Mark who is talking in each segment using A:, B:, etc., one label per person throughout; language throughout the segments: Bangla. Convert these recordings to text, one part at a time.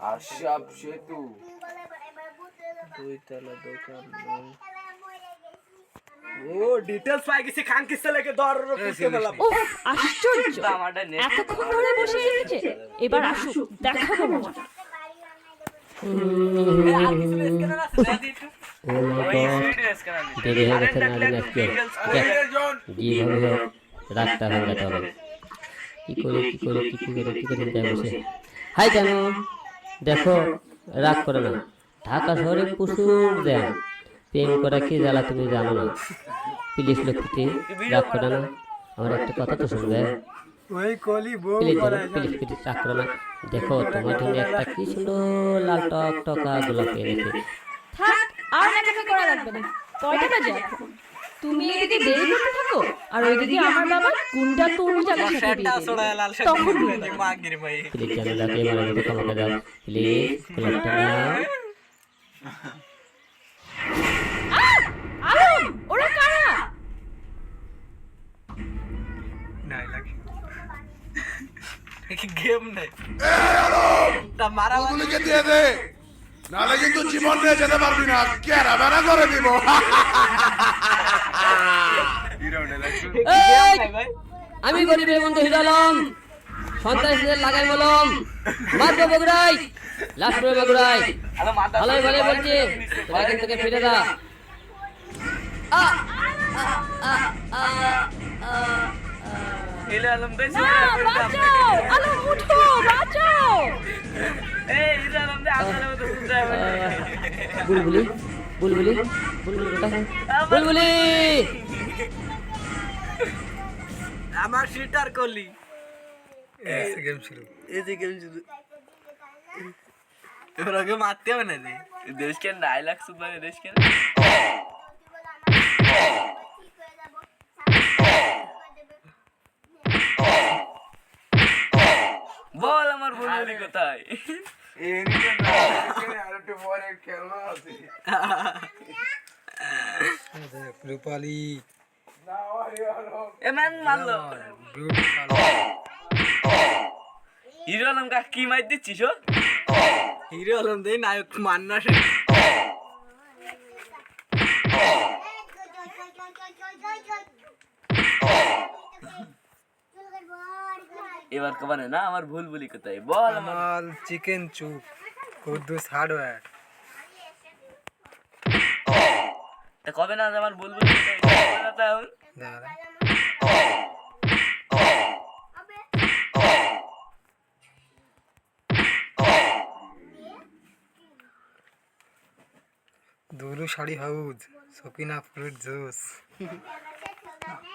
A: আশাব সেতু
B: দুই তলা দোকান
A: ও ডিটেলস পাই গেছি খান কিসে লেগে দর করতে পেলাম
C: ও আশ্চর্য এতক্ষণ ধরে বসে এবার আসুক দেখাবো মজা
D: দেরি হয়ে গেছে না দিন আজকে যেভাবে হোক রাতটা ভাঙাতে হবে কি করে কি করে কি কি করে কি করে যাই বসে হাই কেন দেখো, রাগ করে না। ঢাকা শহরে প্রচুর দেন প্রেম করা কি জ্বালা তুমি জানো না। প্লিজ লক্ষ্মীটি, রাগ করে না। আমার একটা কথা তো শুনবে। দেখো, তোমার জন্য একটা কি সুন্দর লাল টক টকা
C: আর করা লাগবে না। কয়টা বাজে। তুমি এদিকে দেরি করতে থাকো? আর ওইদিকে আমার বাবা গুন্ডা তুল জায়গা সাথে বিয়ে তখন বুঝবে।
B: মাগির ভাই
D: প্লিজ চ্যানেলটাকে এবার মধ্যে ক্ষমা দাও। প্লিজ গোলাপটা নাও
C: ওরা কারা?
B: নাই লাগে গেম নাই? তা মারা
E: ওগুলিকে দিয়ে দে। নাহলে কিন্তু জীবন নিয়ে যেতে পারবি না। কেরা বেড়া করে দিব?
D: আমি গরিবের বন্ধু হিরালম সন্ত্রাসীদের লাগাই মলম। মারবো বগুড়াই লাস্ট করে বগুড়াই ভালোই ভালোই বলছি তোরা এখান থেকে ফিরে
B: দে
D: বুলবুলি বুলবুলি বুলবুলি কোথায়? বুলবুলি!
B: আমার শিটার করলি গেম শুরু। এই যে গেম শুরু। এবার ওকে মারতে হবে না দেশকে ডায়লগ সুপার দেশকে বল আমার বন্ধুরি কোথায়? রূপালি হিরো আলম কা কি মার দিচ্ছিস ও হিরো আলম দে নায়ক মান্না এবার কবানে না আমার ভুল বলি কোথায়? বল আমার।
F: মাল চিকেন চুপ কুদ্দুস হার্ডওয়্যার।
B: তা কবে না আমার ভুল বলি তাহলে
F: Dulu sari house Sakina fruit juice.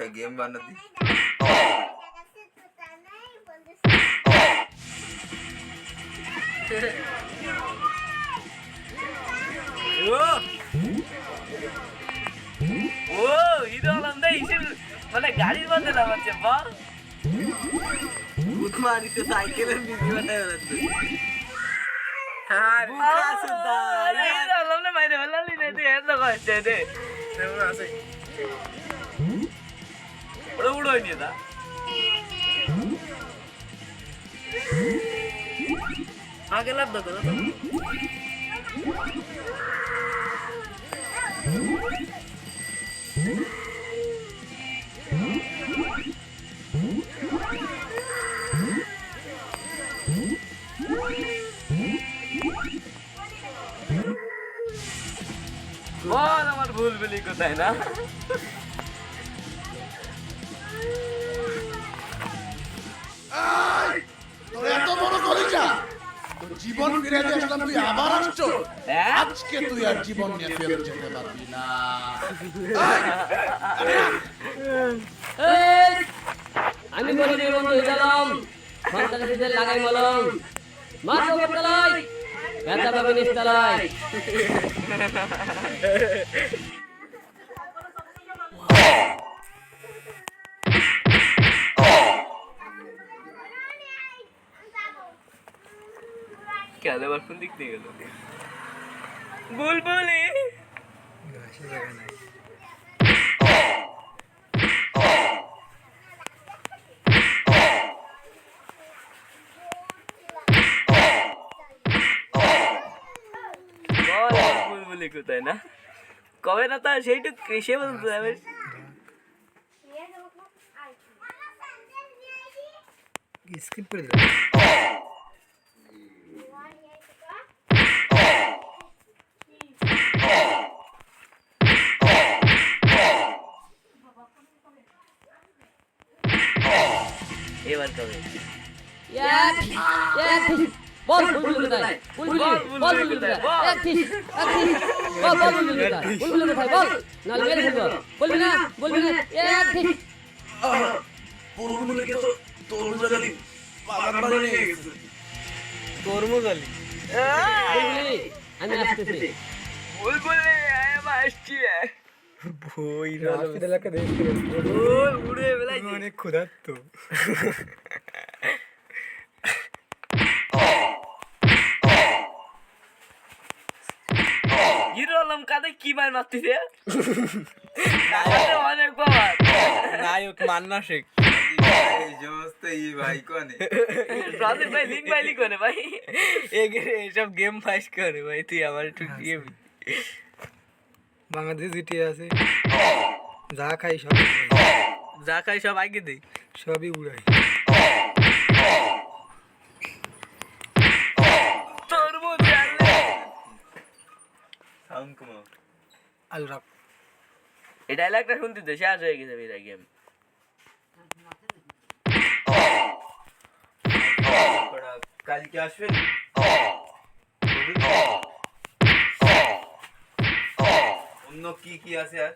A: এরকম একটা গেম বানাতি
B: ও ও হিরো আলম দে ইসের মানে গাড়ির মধ্যে নামাচ্ছে বা ভূত মারিছে সাইকেলের বিজি বানায় বেড়াচ্ছে হ্যাঁ ওটা উড়ো নিয়ে দা। আগে লাভ দাও বল আমার ভুল বলি কোথায় না?
E: জীবন ফিরে আসলাম তুই আবার আসছো?
B: হ্যাঁ?
E: আজকে তুই আর জীবন নিয়ে ফেরত যেতে পারবি না।
D: আমি গরিবের বন্ধু হিরালম সন্ত্রাসীদের লাগাই মলম। মারবো বগুড়াই ব্যথা পাবে নিস্তালায়।
B: খেয়াল আবার কোন দিক দিয়ে গেল বুলবুলি বুলবুলি কোথায় না কবে না তা সেইটুক সে বলতে যাবে
F: করে দিলাম
D: এক এক বল বুলবুলি কোথায় বল বুলবুলি কোথায় এক ঠিক এক ঠিক বল বল বুলবুলি কোথায় বুলবুলি কোথায় বল নাহলে মেরে ফেলব বলবি না বলবি না এক ঠিক
B: কর্মজালি
D: বুলবুলি আমি আসতেছি
B: বুলবুলি আমি আসছি
F: বই হসপিটালকে দেখতে
B: উড়ে বেলাই
F: অনেক ক্ষুধার্ত
B: হিরো আলম কাদের কি মার মারতেছে অনেক বাবা
A: নায়ক মান্না শেখ
B: রাতে ভাই লিঙ্ক ভাই লিঙ্ক করে ভাই
A: এগেরে এসব গেম ফাইস করে ভাই তুই আমার একটু দিয়ে
F: বাংলাদেশ জিটিয়ে আছে যা খাই সব
A: যা খাই সব আগে দে
F: সবই উড়াই। আলু রাখ।
B: এই ডায়লগটা শুনতে তো শেষ হয়ে গেছে ভাই গেম।
G: কালকে আসবেন অন্য কি কি আছে আর?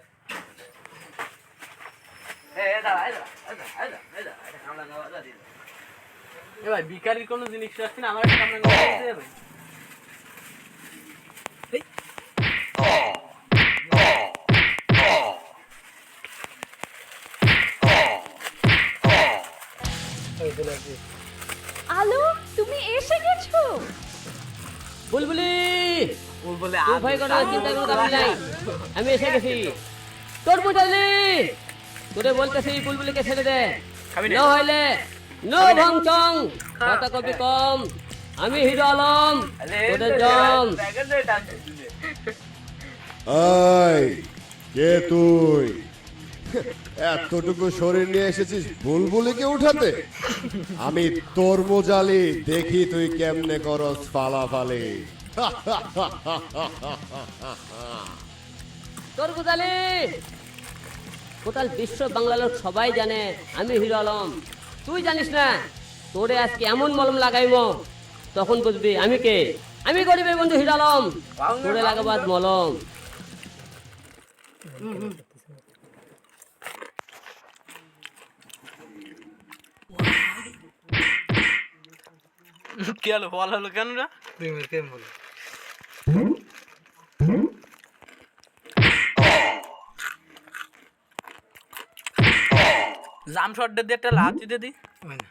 A: ভাই বিকারির কোনো জিনিস রাখছি না আমার
C: আলো তুমি এসে গেছো
D: বুলবুলি
A: ও বলে
D: তুই ভয় করার চিন্তা আমি এসে গেছি। তোর বুঝালি! তোরে বলতেছি বুলবুলিকে ছেড়ে দে। না। হইলে। নো। ভংচং। কথা কবি কম। আমি হিরো আলম। তোদের জম
H: আয় কে তুই? এতটুকু শরীর নিয়ে এসেছিস বুলবুলিকে উঠাতে? আমি তোর মোজালি দেখি তুই কেমনে করস ফালাফালি।
D: তোর বুঝালি টোটাল বিশ্ব বাংলা লোক সবাই জানে আমি হিরো আলম। তুই জানিস না তোরে আজকে এমন মলম লাগাইব তখন বুঝবি আমি কে? আমি গরিবের বন্ধু হিরো আলম। তোরে লাগাবাদ মলম।
A: কি হলো বল হলো কেন না
F: দুই মিনিট কেম
A: জাম শট দিয়ে একটা লাথ দিয়ে দি
F: হয় না।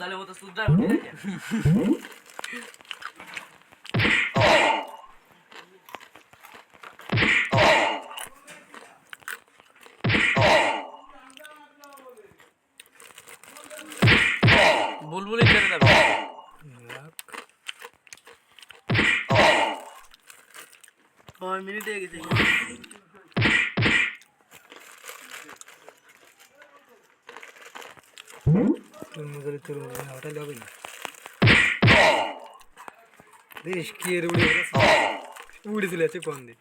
B: তাহলে ও তো সুদ্রা উঠে গেছে
A: বুলবুলি ছেড়ে দেবে
F: রাখ
A: ছয় মিনিট হয়ে গেছে।
F: তোর মজারে তোর মজারে ওটাই হবে না দেখিস কি এর উড়ে গেছে উড়ে চলে আছে কোন দিন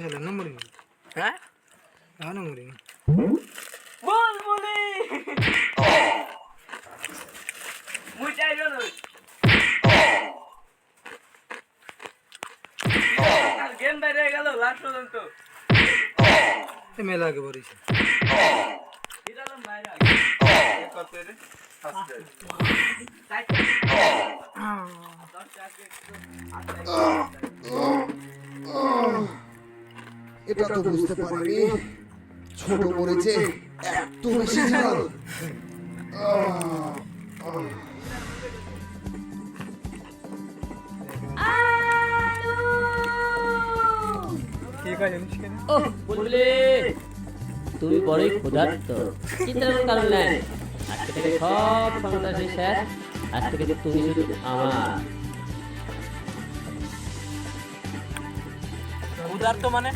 F: হ্যালো নম্বর নি
A: হ্যাঁ
F: হ্যাঁ নম্বর নি
B: বুলবুলি মুই চাই না গেম বাইরে গেল লাস্ট পর্যন্ত।
F: মেলা আগে এটা তো বুঝতে পারিনি। ছোট মরিচে এত বেশি ঝাল।
I: কে কয় জানিস কেন
D: ও বুলবুলি তুমি বড়ই ক্ষুধার্ত। চিন্তার কোনো কারণ নাই। আজকে থেকে সব সন্ত্রাসী স্যার, আজ থেকে তুমি শুধু আমার।
A: ক্ষুধার্ত মানে?